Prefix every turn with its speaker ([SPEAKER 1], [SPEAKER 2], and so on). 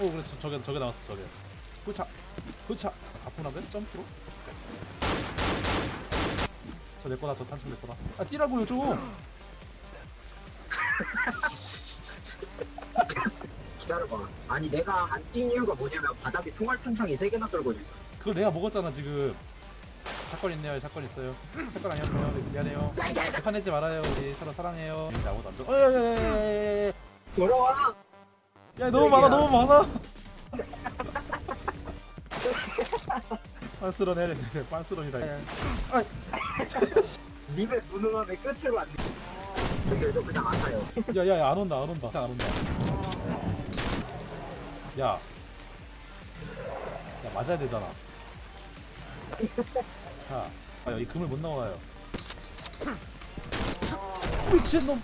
[SPEAKER 1] 오 그래서 저게 저게 나왔어 저게. 후차 후차 가뿐한데 점프로? 저 내 거다. 저 탄창 내 거다. 아 뛰라고요 좀.
[SPEAKER 2] 기다려봐. 아니 내가 안 뛴 이유가 뭐냐면 바닥에 총알 탄창이 세 개나 떨궈져 있어.
[SPEAKER 1] 그걸 내가 먹었잖아 지금. 사건 있네요. 사건 있어요. 사건 아니었어요. 네, 미안해요. 화내지 말아요 우리. 서로 사랑해요. 이제 아무도 안 들어. 어야야야야야야.
[SPEAKER 2] 돌아와.
[SPEAKER 1] 야 너무 많아 너무 많아. 빤스런 해야 돼 빤스런이다 아
[SPEAKER 2] 님의 무능함의 끝으로 안 돼. 저기에서 그냥 안 타요.
[SPEAKER 1] 야야야 안 온다 안 온다. 진짜 안 온다. 야. 야, 맞아야 되잖아. 자. 아, 여기 금을 못 나와요. 미친놈